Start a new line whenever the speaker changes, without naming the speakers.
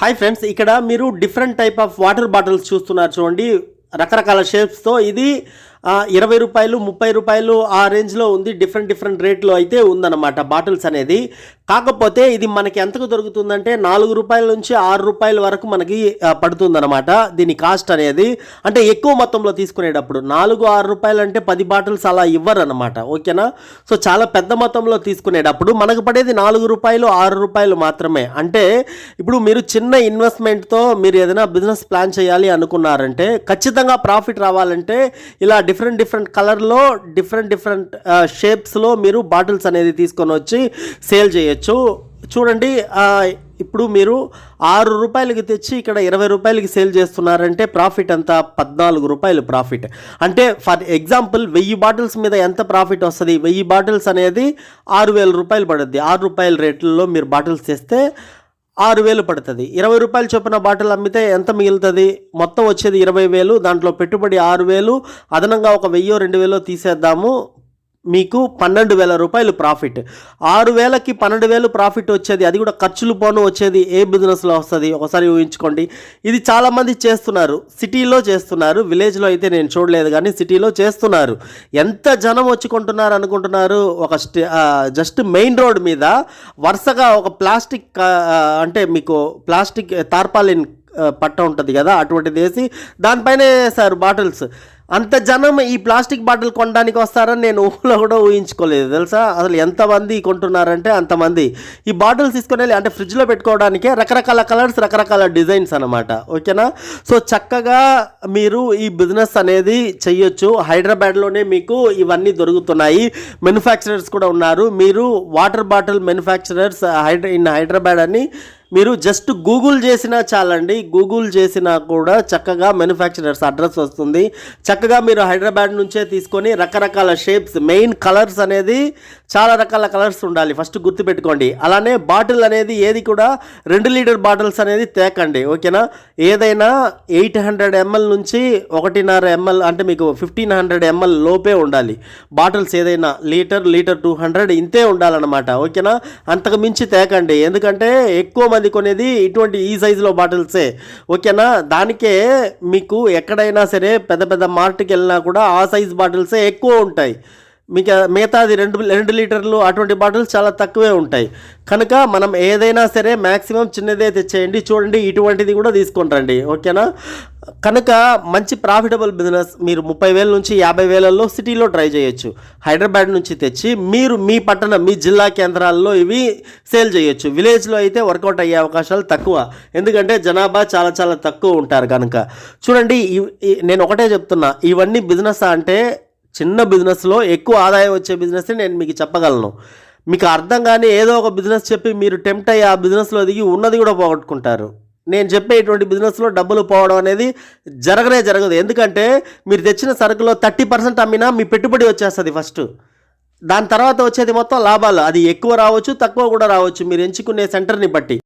Hi friends ఇక్కడ మీరు different type of water bottles చూస్తున్నారు చూడండి. రకరకాల షేప్స్తో ఇది ఇరవై రూపాయలు ముప్పై రూపాయలు ఆ రేంజ్లో ఉంది. డిఫరెంట్ డిఫరెంట్ రేట్లో అయితే ఉందన్నమాట బాటిల్స్ అనేది. కాకపోతే ఇది మనకి ఎంతకు దొరుకుతుందంటే నాలుగు రూపాయల నుంచి ఆరు రూపాయల వరకు మనకి పడుతుందన్నమాట దీని కాస్ట్ అనేది. అంటే ఎక్కువ మొత్తంలో తీసుకునేటప్పుడు నాలుగు ఆరు రూపాయలు అంటే పది బాటిల్స్ అలా ఇవ్వరు అనమాట ఓకేనా? సో చాలా పెద్ద మొత్తంలో తీసుకునేటప్పుడు మనకు పడేది నాలుగు రూపాయలు ఆరు రూపాయలు మాత్రమే. అంటే ఇప్పుడు మీరు చిన్న ఇన్వెస్ట్మెంట్తో మీరు ఏదైనా బిజినెస్ ప్లాన్ చేయాలి అనుకున్నారంటే ఖచ్చితంగా ప్రాఫిట్ రావాలంటే ఇలా డిఫరెంట్ డిఫరెంట్ కలర్లో డిఫరెంట్ డిఫరెంట్ షేప్స్లో మీరు బాటిల్స్ అనేది తీసుకొని వచ్చి సేల్ చేయొచ్చు. చూడండి ఇప్పుడు మీరు ఆరు రూపాయలకి తెచ్చి ఇక్కడ ఇరవై రూపాయలకి సేల్ చేస్తున్నారంటే ప్రాఫిట్ ఎంత? పద్నాలుగు రూపాయలు ప్రాఫిట్ అంటే ఫర్ ఎగ్జాంపుల్ వెయ్యి బాటిల్స్ మీద ఎంత ప్రాఫిట్ వస్తుంది? వెయ్యి బాటిల్స్ అనేది ఆరు వేల రూపాయలు పడుద్ది. ఆరు రూపాయల రేట్లలో మీరు బాటిల్స్ తెస్తే ఆరు వేలు పడుతుంది. ఇరవై రూపాయలు చొప్పున బాటిల్ అమ్మితే ఎంత మిగులుతుంది? మొత్తం వచ్చేది ఇరవై వేలు దాంట్లో పెట్టుబడి ఆరు వేలు. అదనంగా ఒక వెయ్యో రెండు వేలో తీసేద్దాము. మీకు పన్నెండు వేల రూపాయలు ప్రాఫిట్. ఆరు వేలకి పన్నెండు వేలు ప్రాఫిట్ వచ్చేది అది కూడా ఖర్చులు పోను వచ్చేది ఏ బిజినెస్లో వస్తుంది ఒకసారి ఊహించుకోండి. ఇది చాలామంది చేస్తున్నారు సిటీలో చేస్తున్నారు విలేజ్లో అయితే నేను చూడలేదు కానీ సిటీలో చేస్తున్నారు. ఎంత జనం వచ్చి కొంటున్నారు అనుకుంటున్నారు? ఒక స్టే జస్ట్ మెయిన్ రోడ్ మీద వరుసగా ఒక ప్లాస్టిక్ అంటే మీకు ప్లాస్టిక్ తార్పాలిన్ పట్ట ఉంటుంది కదా అటువంటిది వేసి దానిపైనే వేసారు బాటిల్స్. అంత జనం ఈ ప్లాస్టిక్ బాటిల్ కొనడానికి వస్తారని నేను ఊహలో కూడా ఊహించుకోలేదు. తెలుసా? అసలు ఎంతమంది కొంటున్నారంటే అంతమంది. ఈ బాటిల్స్ తీసుకొని వెళ్ళి అంటే ఫ్రిడ్జ్లో పెట్టుకోవడానికే రకరకాల కలర్స్ రకరకాల డిజైన్స్ అనమాట ఓకేనా? సో చక్కగా మీరు ఈ బిజినెస్ అనేది చెయ్యొచ్చు. హైదరాబాద్లోనే మీకు ఇవన్నీ దొరుకుతున్నాయి. మ్యానుఫ్యాక్చరర్స్ కూడా ఉన్నారు. మీరు water bottle manufacturers Hydra in Hyderabad అని మీరు జస్ట్ గూగుల్ చేసినా చాలండి. గూగుల్ చేసినా కూడా చక్కగా మ్యానుఫ్యాక్చరర్స్ అడ్రస్ వస్తుంది. చక్కగా మీరు హైదరాబాద్ నుంచే తీసుకొని రకరకాల షేప్స్ మెయిన్ కలర్స్ అనేది చాలా రకాల కలర్స్ ఉండాలి. ఫస్ట్ గుర్తుపెట్టుకోండి. అలానే బాటిల్ అనేది ఏది కూడా రెండు లీటర్ బాటిల్స్ అనేది తేకండి. ఓకేనా ఏదైనా ఎయిట్ హండ్రెడ్ ఎంఎల్ నుంచి ఒకటిన్నర ఎంఎల్ అంటే మీకు ఫిఫ్టీన్ హండ్రెడ్ ఎంఎల్ లోపే ఉండాలి. బాటిల్స్ ఏదైనా లీటర్ లీటర్ టూ హండ్రెడ్ ఇంతే ఉండాలన్నమాట. ఓకేనా అంతకు మించి తేకండి. ఎందుకంటే ఎక్కువ మంది కొనేది ఇటువంటి ఈ సైజులో బాటిల్సే ఓకేనా? దానికే మీకు ఎక్కడైనా సరే పెద్ద పెద్ద మార్ట్కి వెళ్ళినా కూడా ఆ సైజ్ బాటిల్సే ఎక్కువ ఉంటాయి. మీకు మిగతాది రెండు రెండు లీటర్లు అటువంటి బాటిల్స్ చాలా తక్కువే ఉంటాయి. కనుక మనం ఏదైనా సరే మ్యాక్సిమం చిన్నదే తెచ్చేయండి. చూడండి ఇటువంటిది కూడా తీసుకొని రండి. ఓకేనా? కనుక మంచి ప్రాఫిటబుల్ బిజినెస్ మీరు ముప్పై వేల నుంచి యాభై వేలలో సిటీలో ట్రై చేయొచ్చు. హైదరాబాద్ నుంచి తెచ్చి మీరు మీ పట్టణం మీ జిల్లా కేంద్రాల్లో ఇవి సేల్ చేయొచ్చు. విలేజ్లో అయితే వర్కౌట్ అయ్యే అవకాశాలు తక్కువ. ఎందుకంటే జనాభా చాలా చాలా తక్కువ ఉంటారు కనుక. చూడండి నేను ఒకటే చెప్తున్నా. ఇవన్నీ బిజినెస్ అంటే చిన్న బిజినెస్లో ఎక్కువ ఆదాయం వచ్చే బిజినెస్ నేను మీకు చెప్పగలను. మీకు అర్థం కానీ ఏదో ఒక బిజినెస్ చెప్పి మీరు టెంప్ట్ అయ్యి ఆ బిజినెస్లో దిగి ఉన్నది కూడా పోగొట్టుకుంటారు. నేను చెప్పే ఇటువంటి బిజినెస్లో డబ్బులు పోవడం అనేది జరగనే జరగదు. ఎందుకంటే మీరు తెచ్చిన సరుకులో థర్టీ పర్సెంట్ అమ్మినా మీ పెట్టుబడి వచ్చేస్తుంది ఫస్ట్. దాని తర్వాత వచ్చేది మొత్తం లాభాలు. అది ఎక్కువ రావచ్చు తక్కువ కూడా రావచ్చు. మీరు ఎంచుకునే సెంటర్ని బట్టి.